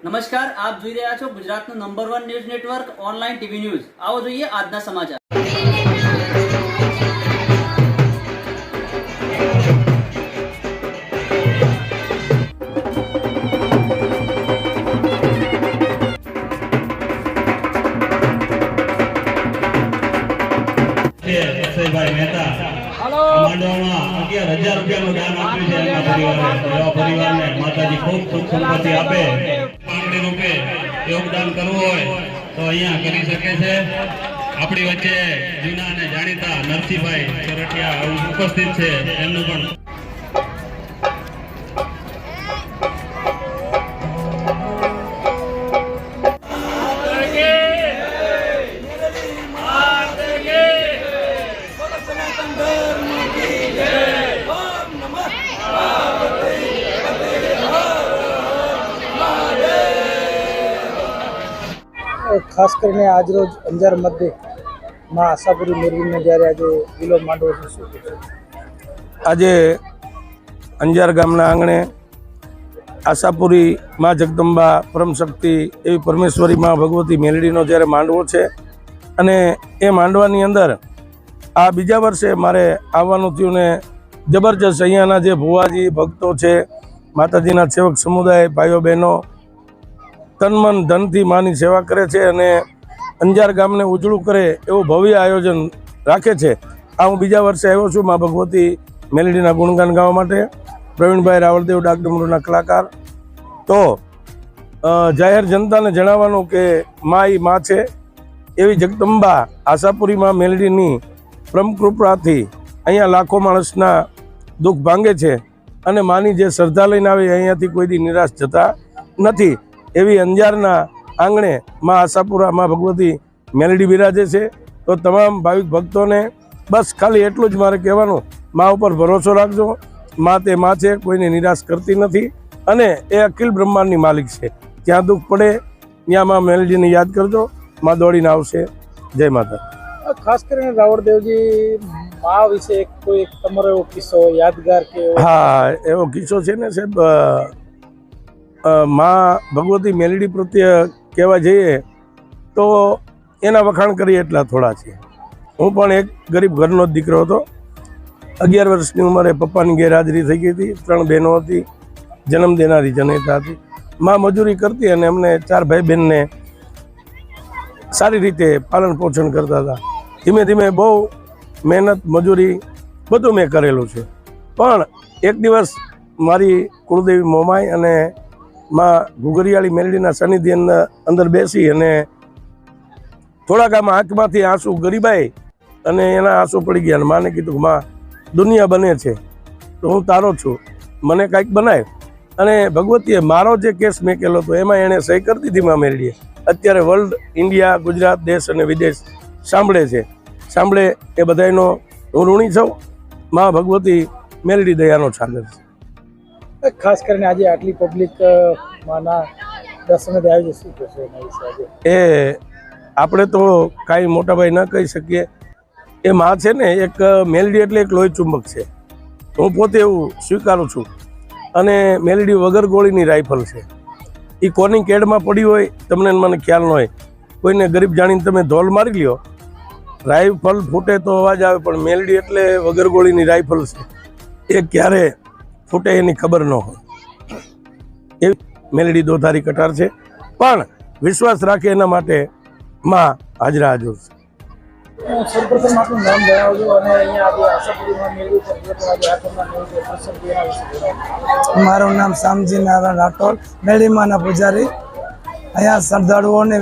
નમસ્કાર આપ જોઈ રહ્યા છો ગુજરાતનું number one news network online TV news આવો જોઈએ આજના સમાચાર. અગિયાર હજાર રૂપિયાનું દાન આપ્યું છે એવા પરિવારને માતાજી ખૂબ સુખ સંપત્તિ આપે. યોગદાન કરવું હોય તો અહીંયા કરી શકે છે. આપણી વચ્ચે જૂના અને જાણીતા નરસિંહભાઈ ચરટિયા ઉપસ્થિત છે. એમનું પણ ખાસ કરીને આજરોજ અંજાર મધ્યમાં આશાપુરી મેળવીને જ્યારે આજે વિલો માંડવો છે આજે અંજાર ગામના આંગણે આશાપુરી મા જગદંબા પરમશક્તિ એવી પરમેશ્વરી મા ભગવતી મેલડીનો જ્યારે માંડવો છે અને એ માંડવાની અંદર આ બીજા વર્ષે મારે આવવાનું થયું ને જબરજસ્ત અહીંયાના જે ભુવાજી ભક્તો છે, માતાજીના સેવક સમુદાય, ભાઈઓ બહેનો તન મન ધનથી માની સેવા કરે છે અને અંજાર ગામને ઉજળું કરે એવું ભવ્ય આયોજન રાખે છે. આ હું બીજા વર્ષે આવ્યો છું મા ભગવતી મેલેડીના ગુણગાન ગાવા માટે. પ્રવીણભાઈ રાવળદેવ, ડાક ડમરૂના કલાકાર. તો જાહેર જનતાને જણાવવાનું કે મા એ મા છે એવી જગદંબા આશાપુરીમાં મેલેડીની મેલડીની પરમ અહીંયા લાખો માણસના દુઃખ ભાંગે છે અને માની જે શ્રદ્ધા લઈને આવે અહીંયાથી કોઈ દી નિરાશ જતા નથી. એવી અંજારના આંગણે માં આશાપુરા માં ભગવતી મેલડી બિરાજે છે. તો તમામ ભાવિક ભક્તોને બસ ખાલી એટલું જ મારે કહેવાનું મા ઉપર ભરોસો રાખજો. મા તે મા છે કોઈને નિરાશ કરતી નથી અને એ અખિલ બ્રહ્માંડની માલિક છે. જ્યાં દુઃખ પડે ત્યાં મા મેલડીને યાદ કરજો. મા દોડીને આવશે. જય માતા ખાસ કરીને રાવળદેવજી મા વિશે કોઈ એક તમારો એવો કિસ્સો યાદગાર કે હા એવો કિસ્સો છે ને સાહેબ માં ભગવતી મેલડી પ્રત્યે કહેવા જઈએ તો એના વખાણ કરીએ એટલા થોડા છે હું પણ એક ગરીબ ઘરનો જ દીકરો હતો. અગિયાર વર્ષની ઉંમરે પપ્પાની ગેરહાજરી થઈ ગઈ હતી. ત્રણ બહેનો હતી. જન્મ દેનારી જનેતા હતી. માં મજૂરી કરતી અને અમને ચાર ભાઈ બહેનને સારી રીતે પાલન પોષણ કરતા હતા. ધીમે ધીમે બહુ મહેનત, મજૂરી બધું મેં કરેલું છે. પણ એક દિવસ મારી કુળદેવી મોમાઈ અને માં ઘુઘરિયાળી મેલડીના સાનિધ્ય અંદર- બેસી અને થોડાક આમાં આંખમાંથી આંસુ ગરીબાઈ અને એના આંસુ પડી ગયા અને માને કીધું કે, માં, દુનિયા બને છે. તો હું તારો છું. મને કાંઈક બનાય. અને ભગવતીએ મારો જે કેસ મેકેલો હતો, એમાં એણે સહી કરી દીધી માં મેરડીએ. અત્યારે વર્લ્ડ ઇન્ડિયા ગુજરાત, દેશ અને વિદેશ સાંભળે છે. સાંભળે એ બધાયનો હું ઋણી છું. માં ભગવતી મેરડી દયાનો છાગર છે. ખાસ કરીને આજે આટલી પબ્લિક માના દર્શને આવી શું કહેશો એ આપણે તો કાંઈ મોટાભાઈ ન કહી શકીએ. એ માં છે ને, એક મેલડી એટલે એક લોહી ચુંબક છે. હું પોતે એવું સ્વીકારું છું. અને મેલડી વગર ગોળીની રાઇફલ છે. એ કોની કેડમાં પડી હોય, તમને મને ખ્યાલ ન હોય. કોઈને ગરીબ જાણીને તમે ધોલ મારી લ્યો. રાઇફલ ફૂટે તો અવાજ આવે, પણ મેલડી એટલે વગર ગોળીની રાઇફલ છે. એ ક્યારે ફૂટે એની ખબર ન હોય. એ મેલડી દોધારી કટાર છે. પણ વિશ્વાસ રાખે એના માટે માં હાજરા હાજર છે. સૌપ્રથમ આપનું નામ જણાવજો અને અહીંયા આજે આશાપુરીમાં. મારું નામ શામજી નારાયણ રાઠોડ મેળીમાના પૂજારી. અહીંયા શ્રદ્ધાળુઓને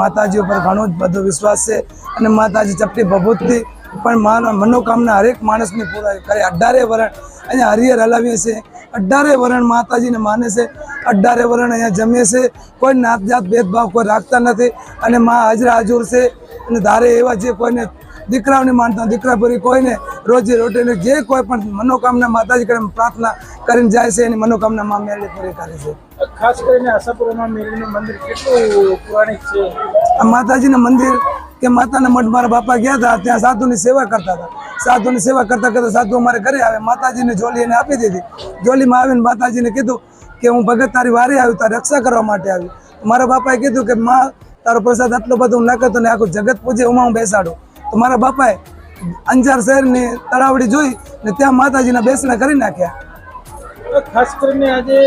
માતાજી ઉપર ઘણો જ બધો વિશ્વાસ છે અને માતાજી ચપટી ભભૂતથી પણ માનો મનોકામના હરેક માણસની પૂરા કરે. અઢારે વરણ અહીંયા હરિહર હલાવીએ છે અઢારે વરણ માતાજીને માને છે. અઢારે વરણ અહીંયા જમે છે કોઈ નાત જાત ભેદભાવ કોઈ રાખતા નથી અને મા હાજરા હાજર છે. અને ધારે એવા જે કોઈને દીકરાઓને માનતા દીકરા પૂરી કોઈને રોજી રોટીને જે કોઈ પણ મનોકામના માતાજી કરે પ્રાર્થના કરીને જાય છે. એની મનોકામના માં મેળવી પૂરી કરે છે. ખાસ કરીને આશાપુરામાં મેળવીનું મંદિર કેટલું પૌરાણિક છે? આ માતાજીનું મંદિર કે માતાના મઠ મારા બાપા ગયા હતા ત્યાં સાધુની સેવા કરતા હતા. સાધુની સેવા કરતા કરતા સાધુ અમારે ઘરે આવે. માતાજીને જોલી એને આપી દીધી. જોલીમાં આવીને માતાજીને કીધું કે હું ભગત તારી વારે આવ્યું તારી રક્ષા કરવા માટે આવ્યું મારા બાપાએ કીધું કે માં તારો પ્રસાદ આટલો બધો હું ન કરતો ને આખું જગત પૂજે એમાં હું બેસાડું. તો મારા બાપાએ અંજાર શહેરની તળાવડી જોઈ ને ત્યાં માતાજીના બેસણા કરી નાખ્યા. ખાસ કરીને આજે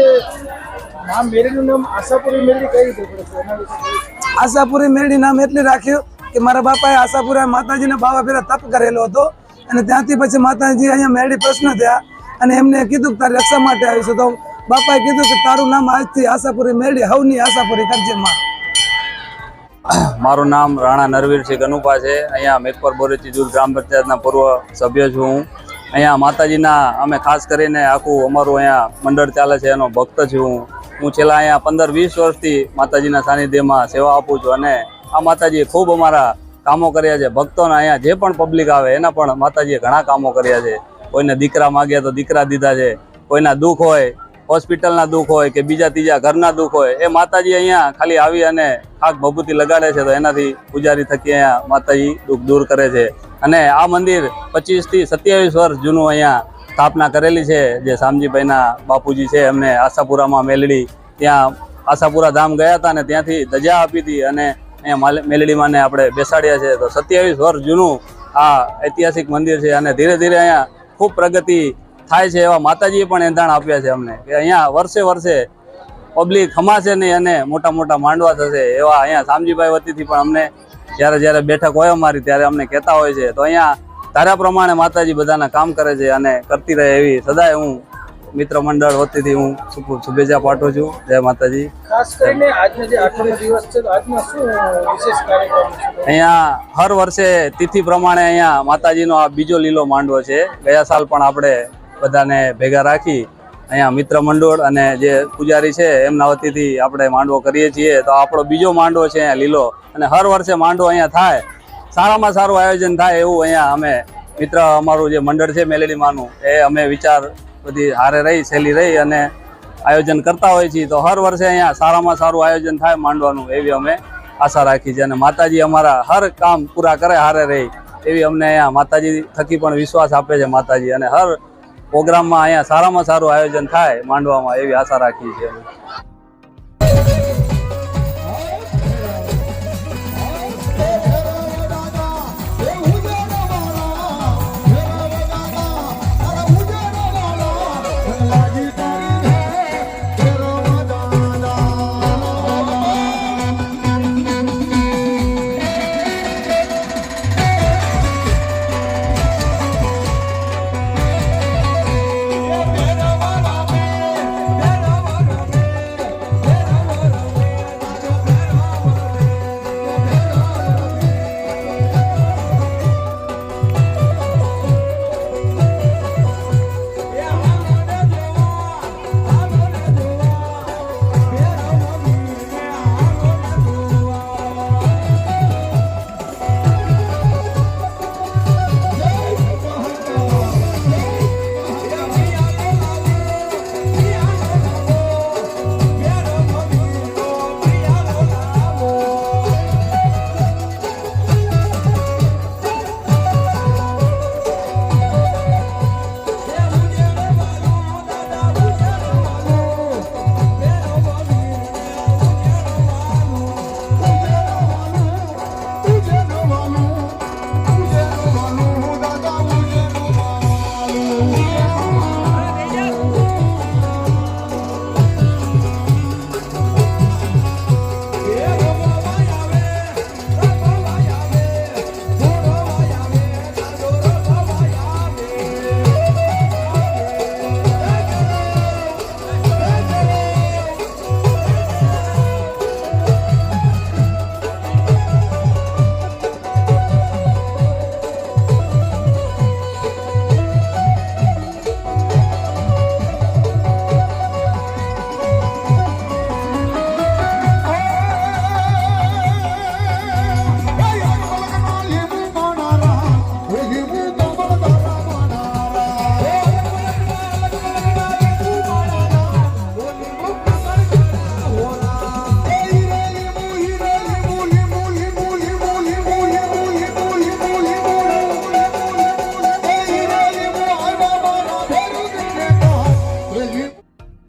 આશાપુરી મેરડી નામ એટલે રાખ્યું કે મારા બાપાએ આશાપુરા માતાજીના બાવા ફેરા તપ કરેલો હતો અને ત્યાંથી પછી માતાજી અહીંયા મેળી પ્રશ્ન થયા અને એમને કીધું કે તારી રક્ષા માટે આવીશું. તો બાપાએ કીધું કે તારું નામ આજથી આશાપુરી મેળી, હવની આશાપુરી કરજે માં. મારું નામ રાણા નરવીરસિંહ ગનુપા છે. અહીંયા મેકપર બોરેચી જૂથ ગ્રામ પંચાયતના પૂર્વ સભ્ય છું હું. અહીંયા માતાજીના અમે ખાસ કરીને આખું અમારું અહીંયા મંડળ ચાલે છે, એનો ભક્ત છું હું. હું છેલ્લા અહીંયા પંદર વીસ વર્ષથી માતાજીના સાનિધ્યમાં સેવા આપું છું અને આ માતાજીએ ખૂબ અમારા કામો કર્યા છે. ભક્તોના અહીંયા જે પણ પબ્લિક આવે, એના પણ માતાજીએ ઘણા કામો કર્યા છે. કોઈને દીકરા માગ્યા તો દીકરા દીધા છે. કોઈના દુઃખ હોય, હોસ્પિટલના દુઃખ હોય કે બીજા ત્રીજા ઘરના દુઃખ હોય, એ માતાજી અહીંયા ખાલી આવી અને ખાક ભભૂતિ લગાડે છે તો એનાથી પૂજારી થકી અહીંયા માતાજી દુઃખ દૂર કરે છે. અને આ મંદિર પચીસથી સત્યાવીસ વર્ષ જૂનું અહીંયા સ્થાપના કરેલી છે. જે શામજીભાઈના બાપુજી છે, એમને આશાપુરામાં મેલડી ત્યાં આશાપુરા ધામ ગયા હતા અને ત્યાંથી ધજા આપી હતી અને અહીંયા મેલેડીમાં મેલડીમાંને આપણે બેસાડ્યા છે. તો સત્યાવીસ વર્ષ જૂનું આ ઐતિહાસિક મંદિર છે અને ધીરે ધીરે અહીંયા ખૂબ પ્રગતિ થાય છે એવા માતાજીએ પણ એંધાણ આપ્યા છે અમને કે અહીંયા વર્ષે વર્ષે પબ્લિક હમાશે નહીં અને મોટા મોટા માંડવા થશે એવા અહીંયા શામજીભાઈ વતીથી પણ અમને જ્યારે જ્યારે બેઠક હોય અમારી ત્યારે અમને કહેતા હોય છે. તો અહીંયા ધારા પ્રમાણે માતાજી બધાના કામ કરે છે અને કરતી રહે એવી સદાય હું મિત્ર મંડળ વતીથી હું શુભેચ્છા પાઠવું છું. જય માતાજી. ખાસ કરીને આજનો જે આઠમનો દિવસ છે આજમાં શું વિશેષ કાર્યક્રમ છે? અહીંયા હર વર્ષે તિથિ પ્રમાણે અહીંયા માતાજીનો આ બીજો લીલો માંડવો છે. ગયા સાલ પણ આપણે બધાને ભેગા રાખી અહીંયા મિત્ર મંડળ અને જે પૂજારી છે એમના વતીથી આપણે માંડવો કરીએ છીએ. તો આપણો બીજો માંડવો છે અહીંયા લીલો. અને હર વર્ષે માંડવો અહીંયા થાય. સારામાં સારું આયોજન થાય એવું અહીંયા અમે મિત્ર અમારું જે મંડળ છે મેલેડીમાંનું એ અમે વિચાર બધી હારે રહી, સહેલી રહી અને આયોજન કરતા હોય છીએ. તો હર વર્ષે અહીંયા સારામાં સારું આયોજન થાય માંડવાનું, એવી અમે આશા રાખી છે અને માતાજી અમારા હર કામ પૂરા કરે, હારે રહી, એવી અમને અહીંયા માતાજી થકી પણ વિશ્વાસ આપે છે માતાજી. અને હર પ્રોગ્રામમાં અહીંયા સારામાં સારું આયોજન થાય માંડવામાં, એવી આશા રાખી છે